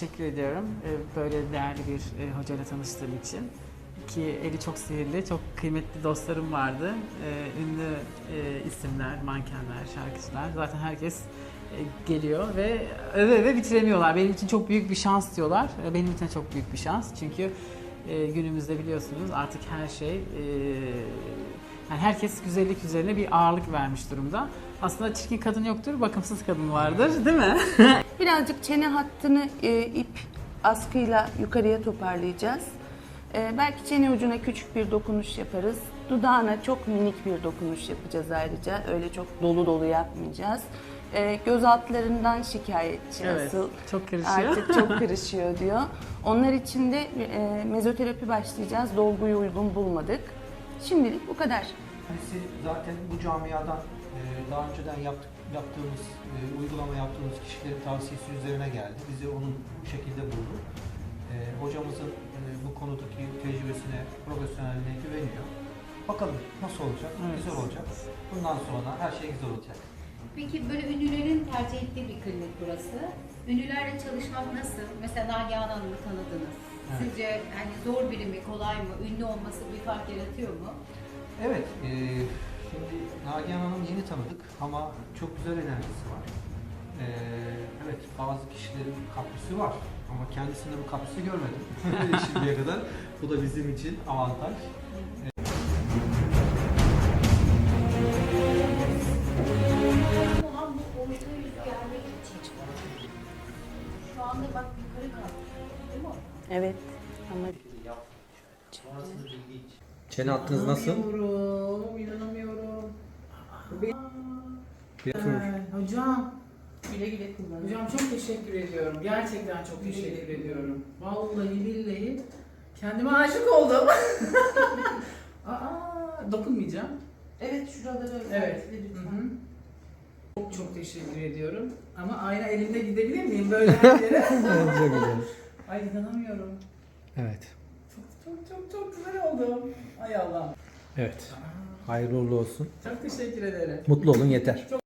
teşekkür ediyorum e, böyle değerli bir e, hocayla tanıştığım için. Ki eli çok sihirli, çok kıymetli dostlarım vardı. E, ünlü isimler, mankenler, şarkıcılar. Zaten herkes geliyor ve öve öve bitiremiyorlar. Benim için çok büyük bir şans diyorlar. Benim için çok büyük bir şans. Çünkü günümüzde biliyorsunuz artık her şey yani herkes güzellik üzerine bir ağırlık vermiş durumda. Aslında çirkin kadın yoktur, bakımsız kadın vardır, değil mi? Birazcık çene hattını e, ip askıyla yukarıya toparlayacağız. E, belki çene ucuna küçük bir dokunuş yaparız. Dudağına çok minik bir dokunuş yapacağız ayrıca. Öyle çok dolu dolu yapmayacağız. E, göz altlarından şikayetçi Evet, asıl. çok karışıyor. Artık çok karışıyor diyor. Onlar için de e, mezoterapi başlayacağız. Dolguyu uygun bulmadık. Şimdilik bu kadar. Kendisi zaten bu camiadan e, daha önceden yaptık, yaptığımız, e, uygulama yaptığımız kişilerin tavsiyesi üzerine geldi. Bizi onun bu şekilde buldu. E, hocamızın bu konudaki tecrübesine, profesyonelliğine güveniyor. Bakalım nasıl olacak? Evet. Güzel olacak. Bundan sonra her şey güzel olacak. Peki böyle ünlülerin tercih ettiği bir klinik burası. Ünlülerle çalışmak nasıl? Mesela Nagihan Hanım'ı tanıdınız. Evet. Sizce hani zor biri mi, kolay mı? Ünlü olması bir fark yaratıyor mu? Evet, e, şimdi Nagihan Hanım yeni tanıdık ama çok güzel enerjisi var. E, evet, bazı kişilerin kaprisi var ama kendisinde bu kaprisi görmedim şimdiye kadar. Bu da bizim için avantaj. İçin. Şu anda bak yukarı kalktı. Değil mi? Evet. Ama Çene hattınız nasıl? İnanamıyorum, inanamıyorum. Bir Ee, hocam. Güle güle kullanın. Hocam çok teşekkür ediyorum. Gerçekten çok teşekkür ediyorum. Vallahi billahi kendime aşık oldum. Aa, dokunmayacağım. Evet şuraları Evet. Hı hı. Çok çok teşekkür ediyorum. Ama ayna elimde gidebilir miyim böyle her yere? Çok güzel. Ay inanamıyorum. Evet. Çok çok çok çok güzel oldu. Ay Allah. Evet. Hayırlı uğurlu olsun. Çok teşekkür ederim. Mutlu olun yeter.